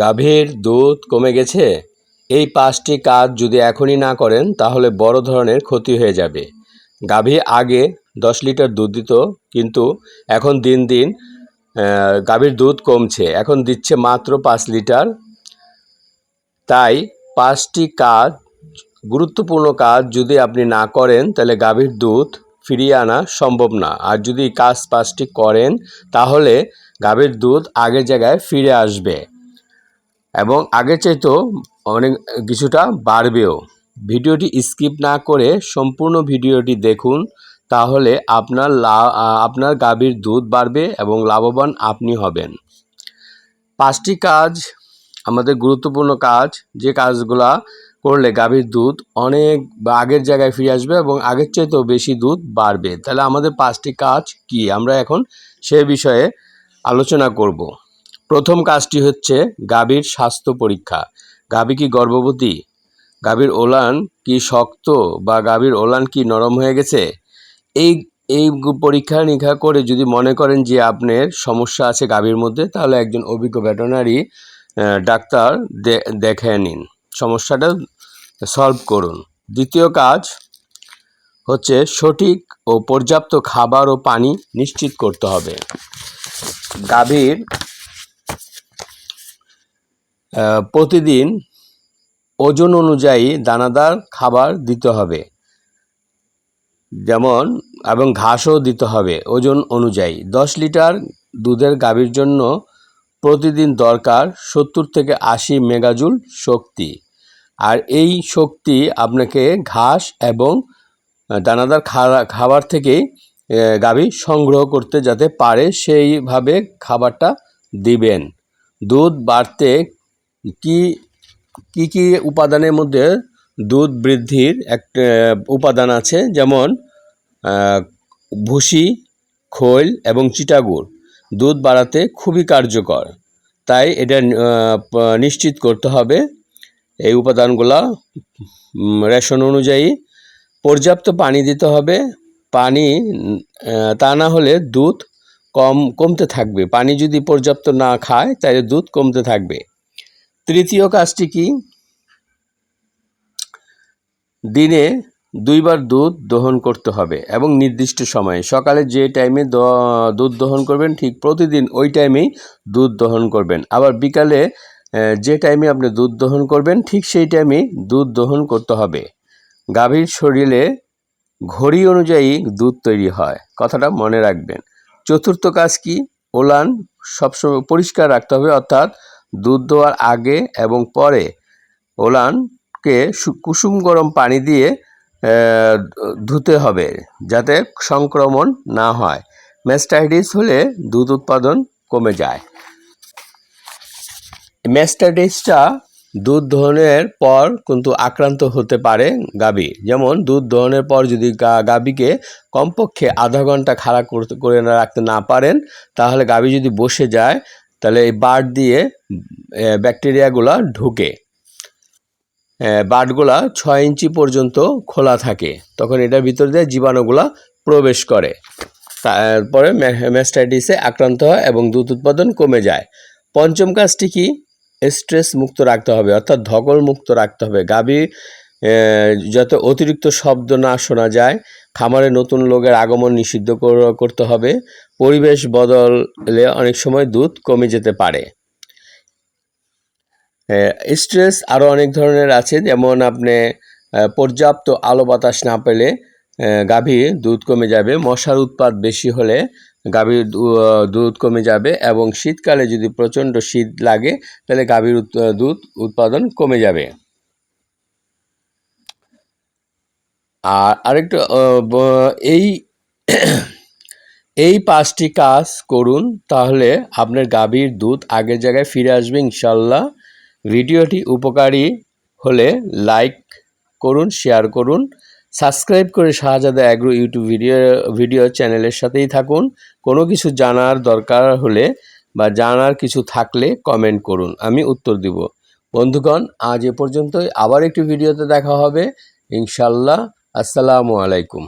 গাভীর দুধ কমে গেছে? এই পাঁচটি কাজ যদি এখনই না করেন, তাহলে বড় ধরনের ক্ষতি হয়ে যাবে। গাভী আগে দশ লিটার দুধ দিত, কিন্তু এখন দিন দিন গাভীর দুধ কমছে। এখন দিচ্ছে মাত্র পাঁচ লিটার। তাই পাঁচটি কাজ, গুরুত্বপূর্ণ কাজ যদি আপনি না করেন, তাহলে গাভীর দুধ ফিরিয়ে আনা সম্ভব না। আর যদি কাজ পাঁচটি করেন, তাহলে গাভীর দুধ আগের জায়গায় ফিরে আসবে। এবং আগের চাইতেও অনেক কিছুটা বাড়বেও। ভিডিওটি স্কিপ না করে সম্পূর্ণ ভিডিওটি দেখুন, তাহলে আপনার আপনার গাভীর দুধ বাড়বে এবং লাভবান আপনি হবেন। পাঁচটি কাজ, আমাদের গুরুত্বপূর্ণ কাজ, যে কাজগুলা করলে গাভীর দুধ অনেক আগের জায়গায় ফিরে আসবে এবং আগের চাইতেও বেশি দুধ বাড়বে। তাহলে আমাদের পাঁচটি কাজ কি? আমরা এখন সে বিষয়ে আলোচনা করব। প্রথম কাজটি হচ্ছে গাভীর স্বাস্থ্য পরীক্ষা। গাভী কি গর্ভবতী? গাভীর ওলান কি শক্ত বা গাভীর ওলান কি নরম হয়ে গেছে? এই এই পরীক্ষা নিরীক্ষা করে যদি মনে করেন যে আপনার সমস্যা আছে গাভীর মধ্যে, তাহলে একজন অভিজ্ঞ ভেটেরিনারি ডাক্তার দেখে নিন। সমস্যাটা সলভ করুন। দ্বিতীয় কাজ হচ্ছে সঠিক ও পর্যাপ্ত খাবার ও পানি নিশ্চিত করতে হবে। গাভীর প্রতিদিন ওজন অনুযায়ী দানাদার খাবার দিতে হবে। যেমন, এবং ঘাসও দিতে হবে ওজন অনুযায়ী। দশ লিটার দুধের গাভীর জন্য প্রতিদিন দরকার সত্তর থেকে আশি মেগাজুল শক্তি। আর এই শক্তি আপনাকে ঘাস এবং দানাদার খাবার থেকেই গাভী সংগ্রহ করতে যাতে পারে সেইভাবে খাবারটা দিবেন। দুধ বাড়তে কি কি কি উপাদানের মধ্যে দুধ বৃদ্ধির একটা উপাদান আছে? যেমন ভুসি, খৈল এবং চিটাগুড়। দুধ বাড়াতে খুবই কার্যকর। তাই এটা নিশ্চিত করতে হবে। এই উপাদানগুলা রেশন অনুযায়ী পর্যাপ্ত পানি দিতে হবে। পানি তা না হলে দুধ কম, কমতে থাকবে। পানি যদি পর্যাপ্ত না খায়, তাহলে দুধ কমতে থাকবে। তৃতীয় কাজটি কি? দিনে দুইবার দুধ দহন করতে হবে এবং নির্দিষ্ট সময়ে। সকালে যে টাইমে দুধ দহন করবেন, ঠিক প্রতিদিন ওই টাইমেই দুধ দহন করবেন। আবার বিকালে যে টাইমে আপনি দুধ দহন করবেন, ঠিক সেই টাইমেই দুধ দহন করতে হবে। গাভীর শরীরে ঘড়ি অনুযায়ী দুধ তৈরি হয়, কথাটা মনে রাখবেন। চতুর্থ কাজ কি? ওলান সবসময় পরিষ্কার রাখতে হবে, অর্থাৎ দুধ দেওয়ার আগে এবং পরে ওলানকে কুসুম গরম পানি দিয়ে ধুতে হবে যাতে সংক্রমণ না হয়। ম্যাস্টাইটিস হলে দুধ উৎপাদন কমে যায়। ম্যাস্টাইটিসটা দুধ দহনের পর কিন্তু আক্রান্ত হতে পারে গাভী যেমন দুধ দহনের পর যদি গা- গাভীকে কমপক্ষে আধা ঘণ্টা খাড়া করে রাখতে না পারেন, তাহলে গাভী যদি বসে যায় তাহলে এই বাট দিয়ে ব্যাকটেরিয়াগুলা ঢুকে। বাটগুলা ছয় ইঞ্চি পর্যন্ত খোলা থাকে। তখন এটার ভিতর দিয়ে জীবাণুগুলা প্রবেশ করে। তারপরে ম্যাস্টাইটিসে আক্রান্ত হয় এবং দুধ উৎপাদন কমে যায়। পঞ্চম কাজটি কি? স্ট্রেস মুক্ত রাখতে হবে, অর্থাৎ ধকল মুক্ত রাখতে হবে। গাভী যাতে অতিরিক্ত শব্দ না শোনা যায়, খামারে নতুন লোকের আগমন নিষিদ্ধ করতে হবে। পরিবেশ বদলে অনেক সময় দুধ কমে যেতে পারে। স্ট্রেস আরও অনেক ধরনের আছে, যেমন আপনি পর্যাপ্ত আলো বাতাস না পেলে গাভীর দুধ কমে যাবে। মশার উৎপাত বেশি হলে গাভীর দুধ কমে যাবে এবং শীতকালে যদি প্রচণ্ড শীত লাগে, তাহলে গাভীর দুধ উৎপাদন কমে যাবে। আর আরেকটা এই এই পাঁচটি কাজ করুন, তাহলে আপনার গাভীর দুধ আগের জায়গায় ফিরে আসবে ইনশাল্লাহ। ভিডিওটি উপকারী হলে লাইক করুন, শেয়ার করুন, সাবস্ক্রাইব করে Shahzada agro YouTube video video চ্যানেলের সাথেই থাকুন। কোনো কিছু জানার দরকার হলে বা জানার কিছু থাকলে কমেন্ট করুন, আমি উত্তর দিব। বন্ধুগণ, আজ এ পর্যন্তই। আবার একটি ভিডিওতে দেখা হবে, ইনশাল্লাহ। আসসালামু আলাইকুম।